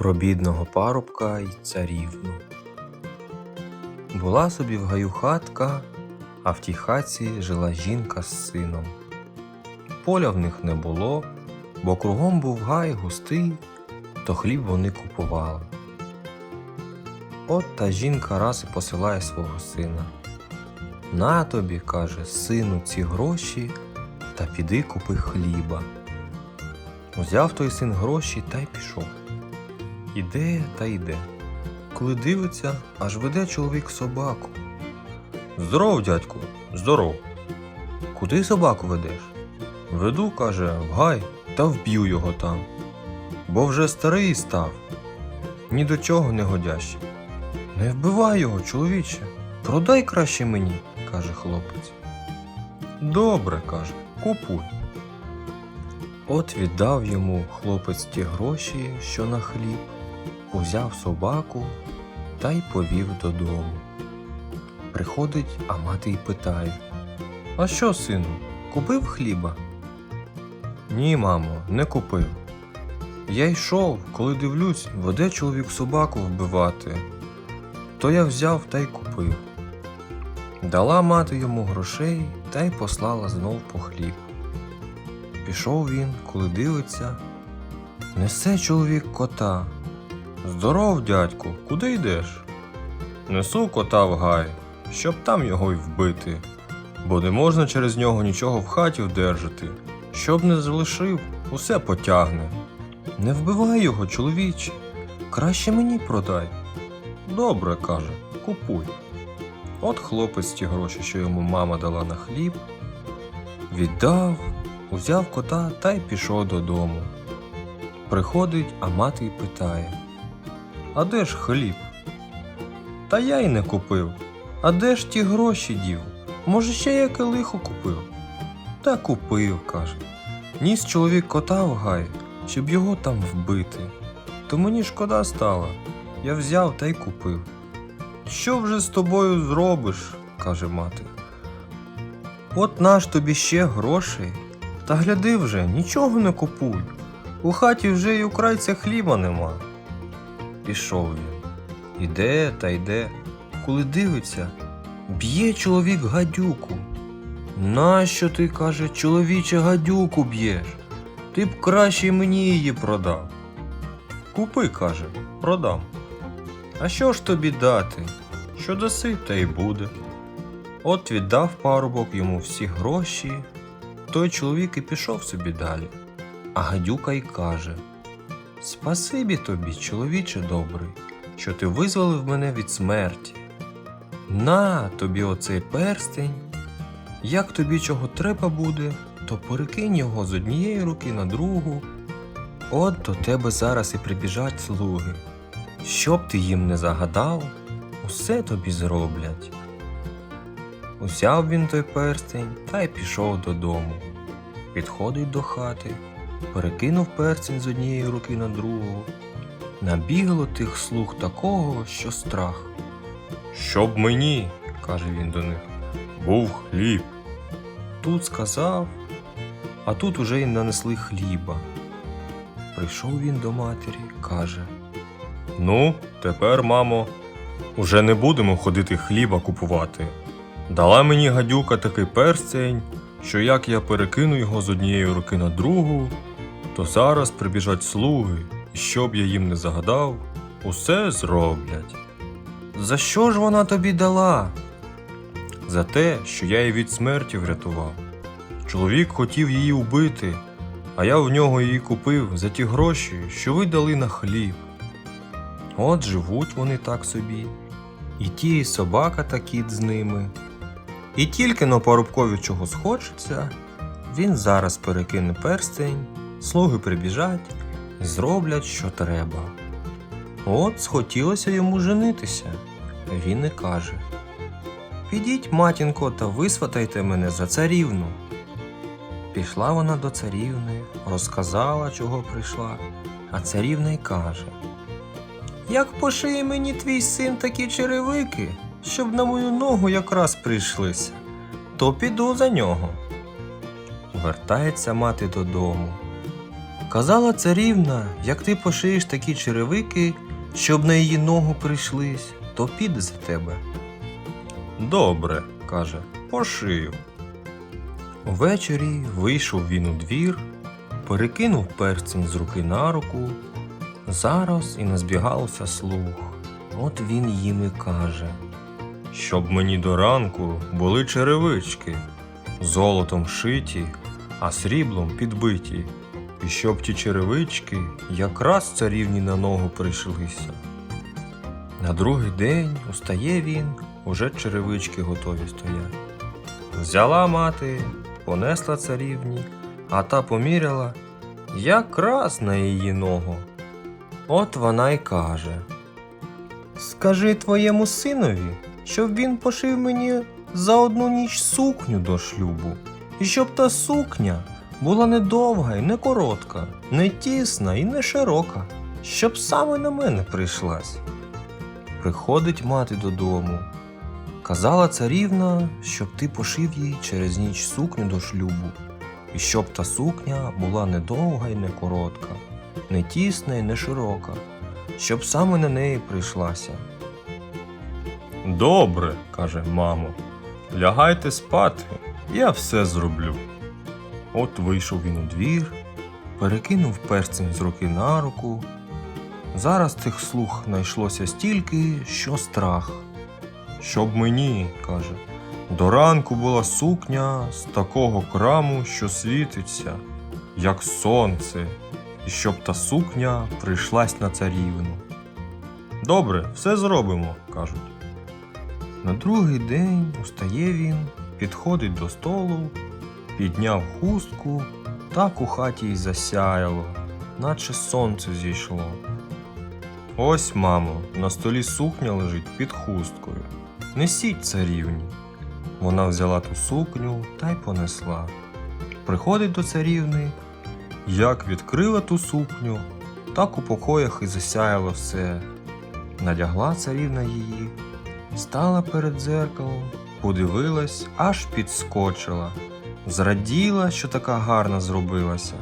Про бідного парубка й царівну. Була собі в гаю хатка, а в тій хатці жила жінка з сином. Поля в них не було, бо кругом був гай густий, то хліб вони купували. От та жінка раз і посилає свого сина. На тобі, каже, сину, ці гроші, та піди купи хліба. Узяв той син гроші та й пішов. Іде та йде. Коли дивиться, аж веде чоловік собаку. Здоров, дядьку, здоров. Куди собаку ведеш? Веду, каже, в гай та вб'ю його там. Бо вже старий став, ні до чого не годящий. Не вбивай його, чоловіче, продай краще мені, каже хлопець. Добре, каже, купуй. От віддав йому хлопець ті гроші, що на хліб, узяв собаку та й повів додому. Приходить, а мати й питає: А що, сину, купив хліба? Ні, мамо, не купив. Я йшов, коли дивлюсь, веде чоловік собаку вбивати. То я взяв та й купив. Дала мати йому грошей та й послала знов по хліб. Пішов він, коли дивиться. Несе чоловік кота. Здоров, дядьку, куди йдеш? Несу кота в гай, щоб там його й вбити, бо не можна через нього нічого в хаті вдержати. Щоб не залишив, усе потягне. Не вбивай його, чоловіче, краще мені продай. Добре, каже, купуй. От хлопець ті гроші, що йому мама дала на хліб, віддав, узяв кота та й пішов додому. Приходить, а мати й питає: А де ж хліб? Та я й не купив. А де ж ті гроші дів? Може, ще яке лихо купив? Та купив, каже. Ніс чоловік кота в гай, щоб його там вбити. То мені шкода стала. Я взяв та й купив. Що вже з тобою зробиш? каже мати. От наш тобі ще грошей. Та гляди вже, нічого не купуй. У хаті вже й у крайця хліба нема. Пішов він. Іде та йде. Коли дивиться, б'є чоловік гадюку. Нащо ти, каже, чоловіче гадюку б'єш? Ти б краще мені її продав. Купи, каже, продам. А що ж тобі дати? Що даси, та й буде. От віддав парубок йому всі гроші, той чоловік і пішов собі далі. А гадюка й каже: Спасибі тобі, чоловіче добрий, що ти визволив мене від смерті. На тобі оцей перстень. Як тобі чого треба буде, то перекинь його з однієї руки на другу. От до тебе зараз і прибіжать слуги. Щоб ти їм не загадав, усе тобі зроблять. Узяв він той перстень та й пішов додому. Підходить до хати, перекинув перстень з однієї руки на другу. Набігло тих слуг такого, що страх. Щоб мені, каже він до них, був хліб. Тут сказав, а тут уже й нанесли хліба. Прийшов він до матері, каже: Ну, тепер, мамо, уже не будемо ходити хліба купувати. Дала мені гадюка такий перстень, що як я перекину його з однієї руки на другу, то зараз прибіжать слуги, і щоб я їм не загадав, усе зроблять. За що ж вона тобі дала? За те, що я її від смерті врятував. Чоловік хотів її убити, а я в нього її купив за ті гроші, що ви дали на хліб. От живуть вони так собі, і ті і собака та кіт з ними. І тільки на парубкові чого схочеться, він зараз перекине перстень, слуги прибіжать і зроблять, що треба. От схотілося йому женитися. Він і каже: Підіть, матінко, та висватайте мене за царівну. Пішла вона до царівни, розказала, чого прийшла, а царівна й каже: Як пошиє мені твій син такі черевики, щоб на мою ногу якраз прийшлися, то піду за нього. Вертається мати додому. Казала царівна, як ти пошиєш такі черевики, щоб на її ногу прийшлись, то піде за тебе. Добре, каже, пошию. Увечері вийшов він у двір, перекинув перстень з руки на руку. Зараз і назбігалося слух. От він їм і каже: Щоб мені до ранку були черевички, золотом шиті, а сріблом підбиті, і щоб ті черевички якраз царівні на ногу прийшлися. На другий день устає він, уже черевички готові стоять. Взяла мати, понесла царівні, а та поміряла якраз на її ногу. От вона й каже: Скажи твоєму синові, щоб він пошив мені за одну ніч сукню до шлюбу, і щоб та сукня була не довга і не коротка, не тісна і не широка, щоб саме на мене прийшлась. Приходить мати додому. Казала царівна, щоб ти пошив їй через ніч сукню до шлюбу, і щоб та сукня була не довга і не коротка, не тісна і не широка, щоб саме на неї прийшлася. Добре, каже мамо, лягайте спати, я все зроблю. От вийшов він у двір, перекинув перстень з руки на руку. Зараз тих слуг знайшлося стільки, що страх. Щоб мені, каже, до ранку була сукня з такого краму, що світиться, як сонце, і щоб та сукня прийшлась на царівну. Добре, все зробимо, кажуть. На другий день устає він, підходить до столу, підняв хустку, так у хаті й засяяло, наче сонце зійшло. Ось, мамо, на столі сукня лежить під хусткою. Несіть царівні. Вона взяла ту сукню та й понесла. Приходить до царівни, як відкрила ту сукню, так у покоях і засяяло все. Надягла царівна її, стала перед дзеркалом, подивилась, аж підскочила, зраділа, що така гарна зробилася.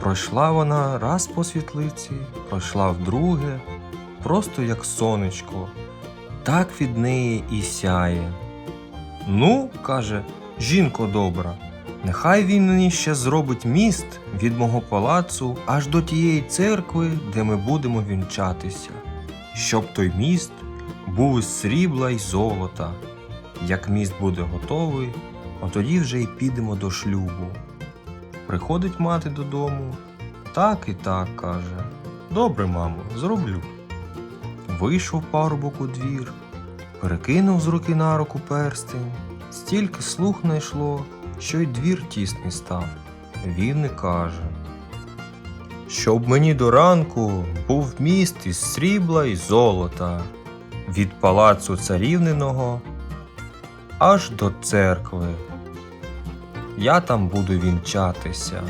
Пройшла вона раз по світлиці, пройшла вдруге, просто як сонечко, так від неї і сяє. Ну, каже, жінко добра, нехай він мені ще зробить міст від мого палацу аж до тієї церкви, де ми будемо вінчатися, щоб той міст був із срібла й золота. Як міст буде готовий, отоді вже й підемо до шлюбу. Приходить мати додому. Так і так каже. Добре, мамо, зроблю. Вийшов парубок у двір, перекинув з руки на руку перстень, стільки слух найшло, що й двір тісний став. Він і каже. Щоб мені до ранку був міст із срібла й золота, від палацу царівниного аж до церкви я там буду вінчатися.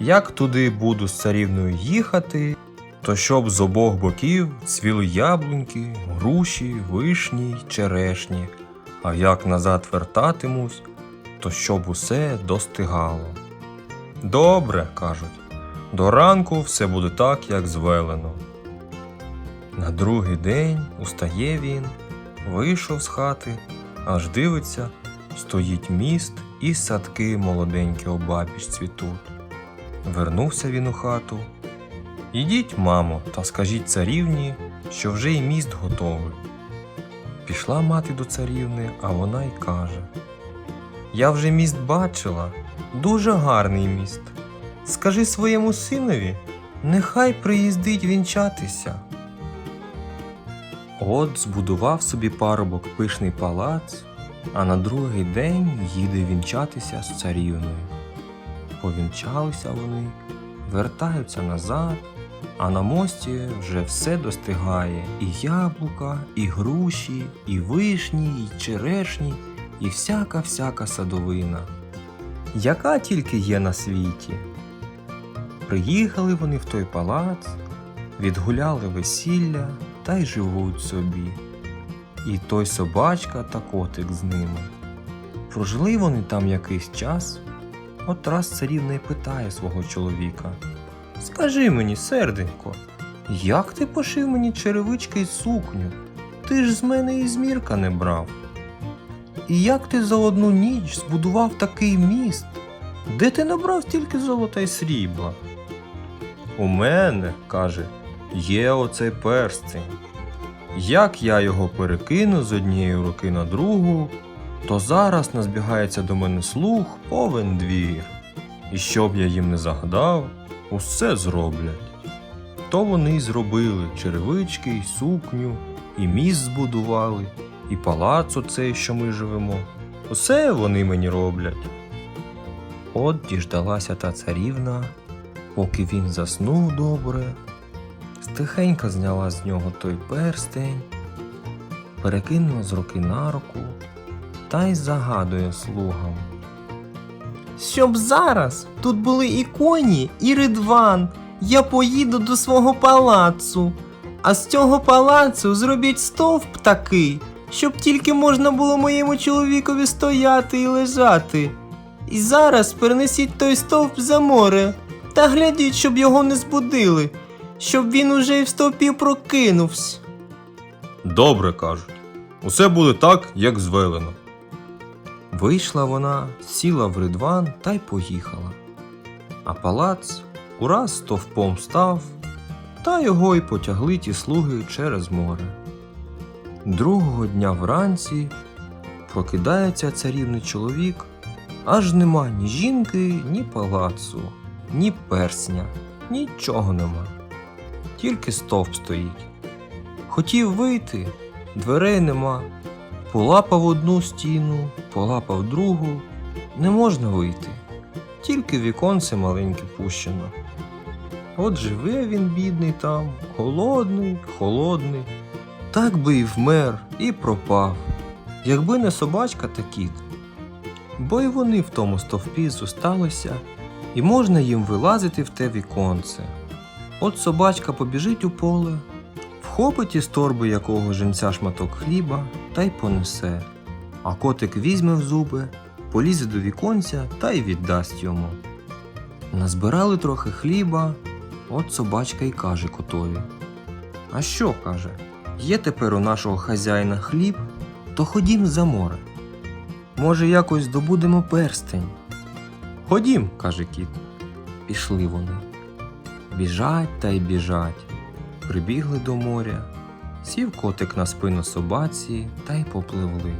Як туди буду з царівною їхати, то щоб з обох боків цвіли яблуньки, груші, вишні й черешні, а як назад вертатимусь, то щоб усе достигало. Добре, кажуть, до ранку все буде так, як звелено. На другий день устає він, вийшов з хати, аж дивиться, стоїть міст і садки молоденькі обабіч цвітуть. Вернувся він у хату. Ідіть, мамо, та скажіть царівні, що вже й міст готовий. Пішла мати до царівни, а вона й каже: Я вже міст бачила, дуже гарний міст. Скажи своєму синові, нехай приїздить вінчатися. От збудував собі парубок пишний палац, а на другий день їде вінчатися з царівною. Повінчалися вони, вертаються назад, а на мості вже все достигає і яблука, і груші, і вишні, і черешні, і всяка всяка садовина. Яка тільки є на світі. Приїхали вони в той палац, відгуляли весілля та й живуть собі. І той собачка та котик з ними. Прожили вони там якийсь час, От раз царівна й питає свого чоловіка. Скажи мені, серденько, як ти пошив мені черевички й сукню? Ти ж з мене і змірка не брав. І як ти за одну ніч збудував такий міст? Де ти набрав стільки золота й срібла? У мене, каже, є оцей перстень. Як я його перекину з однієї руки на другу, то зараз назбігається до мене слух повен двір. І щоб я їм не загадав, усе зроблять. То вони й зробили черевички, й сукню, і міст збудували, і палац оцей, що ми живемо. Усе вони мені роблять. От діждалася та царівна, поки він заснув добре, стихенько зняла з нього той перстень, перекинула з руки на руку та й загадує слугам. Щоб зараз тут були і коні, і ридван. Я поїду до свого палацу. А з цього палацу зробіть стовп такий, щоб тільки можна було моєму чоловікові стояти і лежати. І зараз перенесіть той стовп за море та глядіть, щоб його не збудили, щоб він уже й в стовпі прокинувся. Добре кажуть, усе буде так, як звелено. Вийшла вона, сіла в ридван та й поїхала. А палац ураз стовпом став, та його й потягли ті слуги через море. Другого дня вранці прокидається царівний чоловік, аж нема ні жінки, ні палацу, ні персня, нічого нема. Тільки стовп стоїть. Хотів вийти, дверей нема. Полапав одну стіну, полапав другу. Не можна вийти. Тільки віконце маленьке пущено. От живе він, бідний там, холодний, холодний. Так би і вмер, і пропав, якби не собачка та кіт. Бо й вони в тому стовпі зосталися, і можна їм вилазити в те віконце. От собачка побіжить у поле, вхопить із торби якого женця шматок хліба та й понесе, а котик візьме в зуби, полізе до віконця та й віддасть йому. Назбирали трохи хліба, от собачка й каже котові. А що, каже, є тепер у нашого хазяїна хліб, то ходім за море. Може, якось добудемо перстень. Ходім, каже кіт. Пішли вони. Біжать та й біжать. Прибігли до моря, сів котик на спину собаці та й попливли.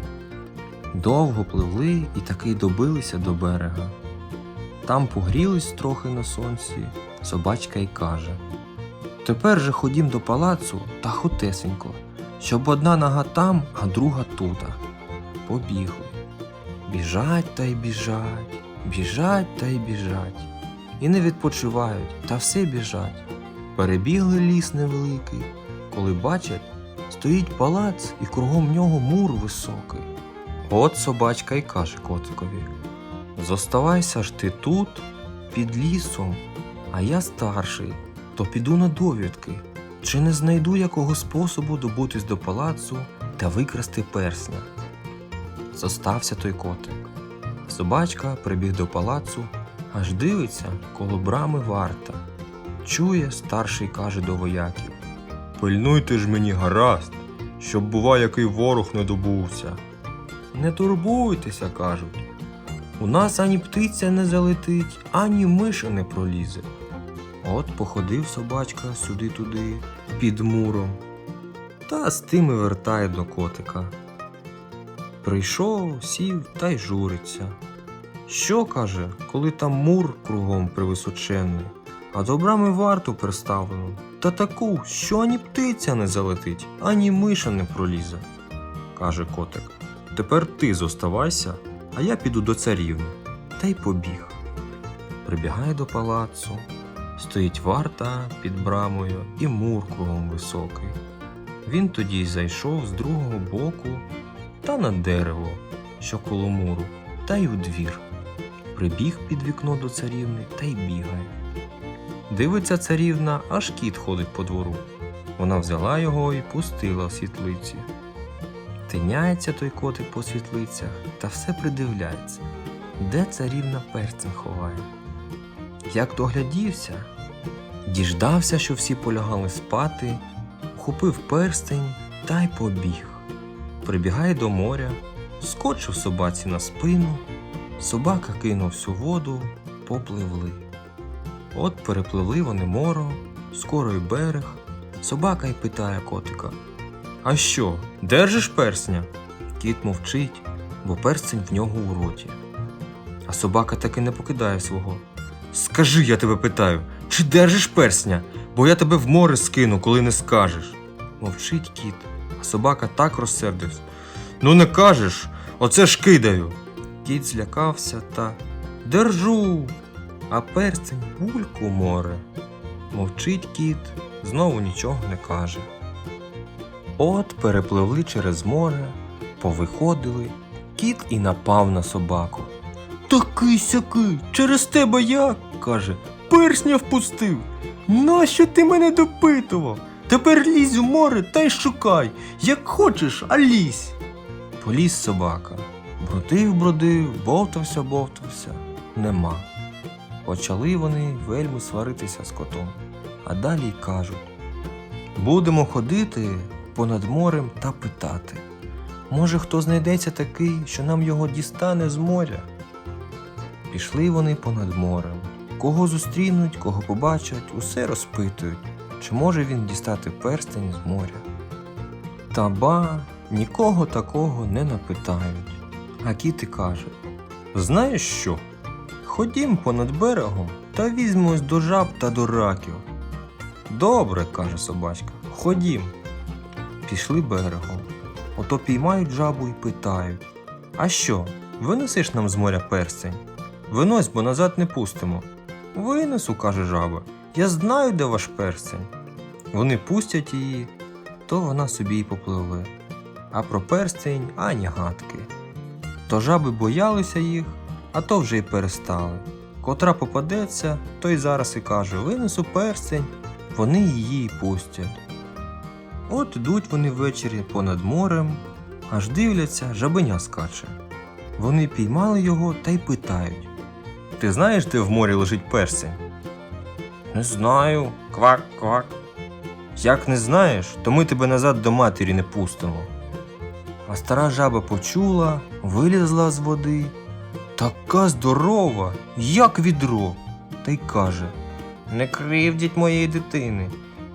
Довго пливли і таки добилися до берега. Там погрілись трохи на сонці, собачка й каже: Тепер же ходім до палацу та хотесенько, щоб одна нога там, а друга тута. Побігли. Біжать та й біжать, біжать та й біжать. І не відпочивають, та все біжать. Перебігли ліс невеликий, коли бачать, стоїть палац і кругом нього мур високий. От собачка й каже котикові: Зоставайся ж ти тут, під лісом, а я старший, то піду на довідки, чи не знайду якого способу добутись до палацу та викрасти персня. Зостався той котик. Собачка прибіг до палацу, аж дивиться коло брами варта. Чує, старший каже до вояків. Пильнуйте ж мені гаразд, щоб, бува, який ворог не добувся. Не турбуйтеся, кажуть. У нас ані птиця не залетить, ані миша не пролізе. От походив собачка сюди-туди, під муром, та з тим і вертає до котика. Прийшов, сів та й журиться. Що каже, коли там мур кругом привисоченний, а до брами варту приставлено, та таку, що ані птиця не залетить, ані миша не пролізе, каже котик. Тепер ти зоставайся, а я піду до царівни. Та й побіг. Прибігає до палацу, стоїть варта під брамою і мур кругом високий. Він тоді й зайшов з другого боку та на дерево, що коло муру, та й у двір. Прибіг під вікно до царівни та й бігає. Дивиться царівна, аж кіт ходить по двору. Вона взяла його і пустила в світлиці. Тиняється той котик по світлицях та все придивляється. де царівна перцем ховає. Як доглядівся, діждався, що всі полягали спати, хопив перстень та й побіг. Прибігає до моря, скочив собаці на спину, собака кинув всю воду, попливли. От перепливли вони моро, скоро й берег. Собака й питає котика: А що, держиш персня? Кіт мовчить, бо перстень в нього у роті. А собака таки не покидає свого. Скажи, я тебе питаю, чи держиш персня, бо я тебе в море скину, коли не скажеш. Мовчить кіт, а собака так розсердився. Ну не кажеш, оце ж кидаю. Кіт злякався та держу, а перстень бульку море. Мовчить кіт, знову нічого не каже. От перепливли через море, повиходили, кіт і напав на собаку. Такий сякий, через тебе я, каже, персня впустив. Нащо ти мене допитував? Тепер лізь у море та й шукай, як хочеш, а лізь. Поліз собака. Бродив, бродив, бовтався, бовтався. Нема. Почали вони вельми сваритися з котом, а далі й кажуть: Будемо ходити понад морем та питати. Може, хто знайдеться такий, що нам його дістане з моря? Пішли вони понад морем. Кого зустрінуть, кого побачать, усе розпитують, чи може він дістати перстень з моря. Та ба, нікого такого не напитають. А кіт і каже: Знаєш що? Ходім понад берегом та візьмось до жаб та до раків. Добре, каже собачка, ходім. Пішли берегом. Ото піймають жабу і питають: А що, винесеш нам з моря перстень? Винось, бо назад не пустимо. Винесу, каже жаба. Я знаю, де ваш перстень. Вони пустять її, то вона собі й попливе. А про перстень ані гадки. То жаби боялися їх, а то вже й перестали. Котра попадеться, той зараз і каже: винесу перстень, вони її й пустять. От ідуть вони ввечері понад морем, аж дивляться, жабеня скаче. Вони піймали його та й питають: Ти знаєш, де в морі лежить перстень? Не знаю, квак, квак. Як не знаєш, то ми тебе назад до матері не пустимо. А стара жаба почула, вилізла з води. Така здорова, як відро, та й каже: Не кривдіть моєї дитини,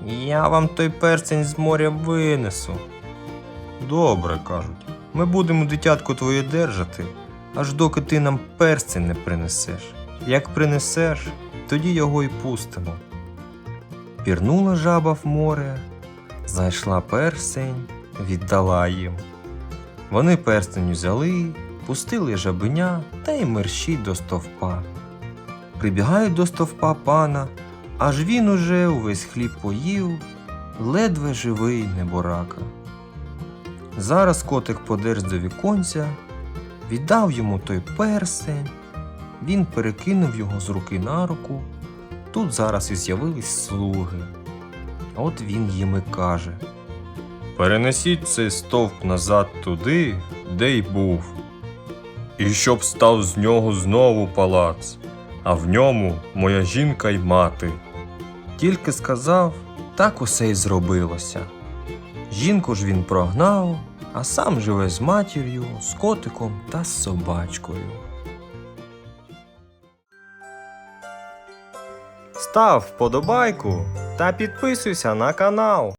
я вам той перстень з моря винесу. Добре, кажуть, ми будемо дитятко твоє держати, аж доки ти нам перстень не принесеш. Як принесеш, тоді його й пустимо. Пірнула жаба в море, знайшла перстень, віддала їм. Вони перстень взяли, пустили жабеня та й мерщій до стовпа. Прибігають до стовпа пана, аж він уже увесь хліб поїв, ледве живий неборака. Зараз котик подерз до віконця, віддав йому той перстень, він перекинув його з руки на руку. Тут зараз і з'явились слуги. От він їм і каже: Перенесіть цей стовп назад туди, де й був, і щоб став з нього знову палац, а в ньому моя жінка й мати. Тільки сказав, так усе й зробилося. Жінку ж він прогнав, а сам живе з матір'ю, з котиком та з собачкою. Став вподобайку та підписуйся на канал.